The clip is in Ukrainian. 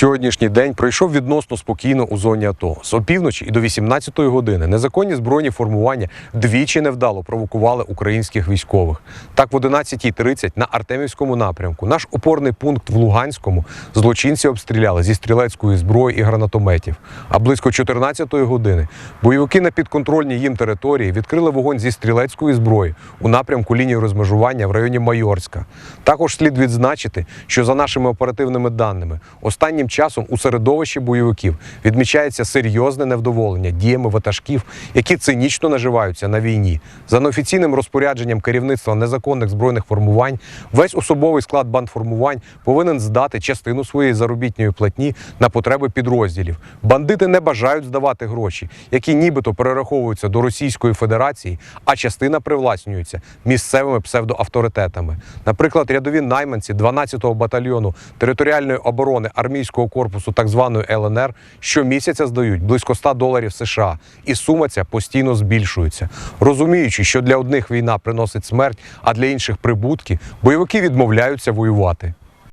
Сьогоднішній день пройшов відносно спокійно у зоні АТО. З опівночі і до 18-ї години незаконні збройні формування двічі невдало провокували українських військових. Так, в 11.30 на Артемівському напрямку наш опорний пункт в Луганському злочинці обстріляли зі стрілецької зброї і гранатометів. А близько 14-ї години бойовики на підконтрольній їм території відкрили вогонь зі стрілецької зброї у напрямку лінії розмежування в районі Майорська. Також слід відзначити, що за нашими оперативними даними, останнім часом у середовищі бойовиків відмічається серйозне невдоволення діями ватажків, які цинічно наживаються на війні. За неофіційним розпорядженням керівництва незаконних збройних формувань, весь особовий склад бандформувань повинен здати частину своєї заробітної платні на потреби підрозділів. Бандити не бажають здавати гроші, які нібито перераховуються до Російської Федерації, а частина привласнюється місцевими псевдоавторитетами. Наприклад, рядові найманці 12-го батальйону територіальної оборони армійського корпусу так званої ЛНР щомісяця здають близько 100 доларів США, і сума ця постійно збільшується. Розуміючи, що для одних війна приносить смерть, а для інших прибутки, бойовики відмовляються воювати.